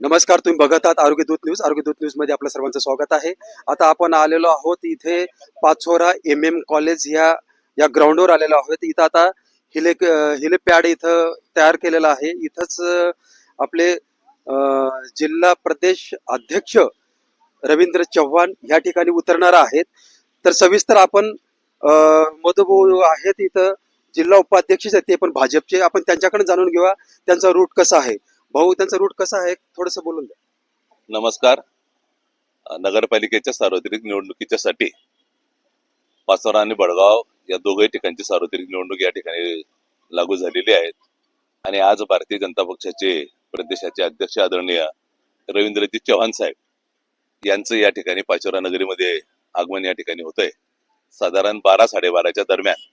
नमस्कार तुम्ही बघत आहात आरोग्य दूत न्यूज. आरोग्य दूत न्यूजमध्ये आपलं सर्वांचं स्वागत आहे. आता आपण आलेलो आहोत इथे पाचोरा एम एम कॉलेज ह्या या ग्राउंडवर आलेलो आहोत. इथं आता हिले हिलेपॅड इथं तयार केलेलं आहे. इथंच आपले जिल्हा प्रदेश अध्यक्ष रवींद्र चव्हाण या ठिकाणी उतरणार आहेत. तर सविस्तर आपण मधुभाऊ आहेत इथं. जिल्हा उपाध्यक्ष आहेत ते पण भाजपचे. आपण त्यांच्याकडे जाणून घेऊया त्यांचा रूट कसा आहे. भाऊ त्यांचा रूट कसा आहे? थोडस बोलून द्या. नमस्कार. नगरपालिकेच्या सार्वत्रिक निवडणुकीच्या साठी पाचोरा आणि बडगाव या दोघही ठिकाणची सार्वत्रिक निवडणूक या ठिकाणी लागू झालेली आहेत. आणि आज भारतीय जनता पक्षाचे प्रदेशाचे अध्यक्ष आदरणीय रवींद्रजी चव्हाण साहेब यांचं या ठिकाणी पाचोरा नगरीमध्ये आगमन या ठिकाणी होत आहे साधारण बारा साडेबाराच्या दरम्यान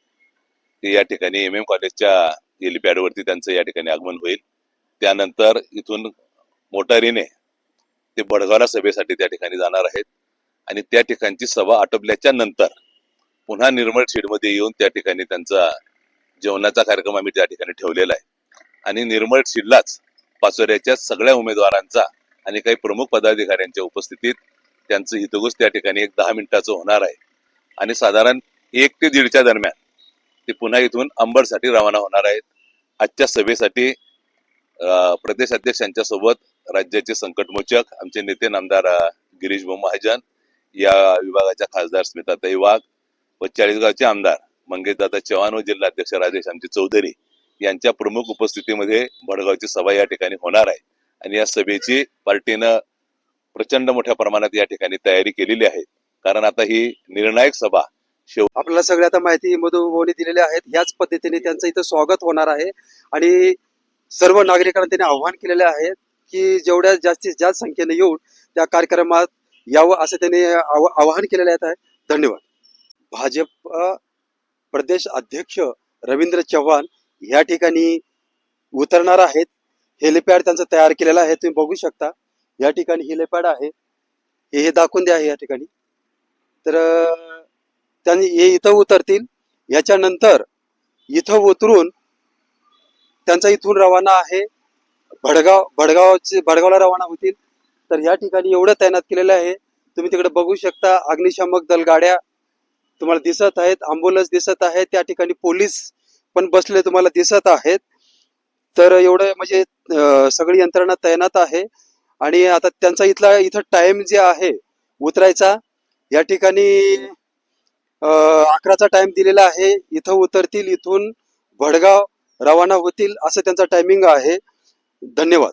ते या ठिकाणी एम एम कॉलेजच्या हेलिपॅडवरती त्यांचं या ठिकाणी आगमन होईल. त्यानंतर इथून मोटारीने ते बडगावला सभेसाठी त्या ठिकाणी जाणार आहेत. आणि त्या ठिकाणची सभा आटोपल्याच्या नंतर पुन्हा निर्मळ शेडमध्ये येऊन त्या ठिकाणी त्यांचा जेवणाचा कार्यक्रम आम्ही त्या ठिकाणी ठेवलेला आहे. आणि निर्मळ शिडलाच पाचोऱ्याच्या सगळ्या उमेदवारांचा आणि काही प्रमुख पदाधिकाऱ्यांच्या उपस्थितीत त्यांचं हितगुज त्या ठिकाणी एक दहा मिनिटाचं होणार आहे. आणि साधारण एक ते दीडच्या दरम्यान ते पुन्हा इथून अंबरसाठी रवाना होणार आहेत. आजच्या सभेसाठी प्रदेश अध्यक्ष सोबत राज्याचे संकटमोचक आमचे नेते नामदार गिरीश भाऊ महाजन या विभागाच्या खासदार स्मिताताई वाघ व चाळीसगावचे आमदार मंगेशदादा चव्हाण व जिल्हाध्यक्ष राजेश आमचे चौधरी यांच्या प्रमुख उपस्थितीमध्ये भडगावची सभा या ठिकाणी होणार आहे. आणि या सभेची पार्टीनं प्रचंड मोठ्या प्रमाणात या ठिकाणी तयारी केलेली आहे. कारण आता ही निर्णायक सभा शेव आपल्याला सगळ्या आता माहिती मधुभाऊनी दिलेल्या आहेत. ह्याच पद्धतीने त्यांचं इथं स्वागत होणार आहे. आणि सर्व नागरिकांना त्यांनी आव्हान केलेले आहे की जेवढ्या जास्तीत जास्त संख्येने येऊन त्या कार्यक्रमात यावं असं त्यांनी आव- आवाहन केलेलं आहे. धन्यवाद. भाजप प्रदेश अध्यक्ष रवींद्र चव्हाण या ठिकाणी उतरणार आहेत. हेलिपॅड त्यांचं तयार केलेलं आहे. तुम्ही बघू शकता. या ठिकाणी हेलिपॅड आहे. हे हे दाखवून द्या या ठिकाणी. तर त्यांनी हे इथं उतरतील. याच्यानंतर इथं उतरून त्यांचा इथून रवाना आहे. भडगाव भडगावचे भडगावला रवाना होतील. तर या ठिकाणी एवढं तैनात केलेलं आहे. तुम्ही तिकडे बघू शकता अग्निशामक दल गाड्या तुम्हाला दिसत आहेत. अँब्युलन्स दिसत आहे त्या ठिकाणी पोलीस पण बसले तुम्हाला दिसत आहेत. तर एवढं म्हणजे सगळी यंत्रणा तैनात आहे. आणि आता त्यांचा इथला इथं टाइम जे आहे उतरायचा या ठिकाणी अकराचा टाइम दिलेला आहे. इथं उतरतील इथून भडगाव रवाना होतील असं त्यांचा टायमिंग आहे. धन्यवाद.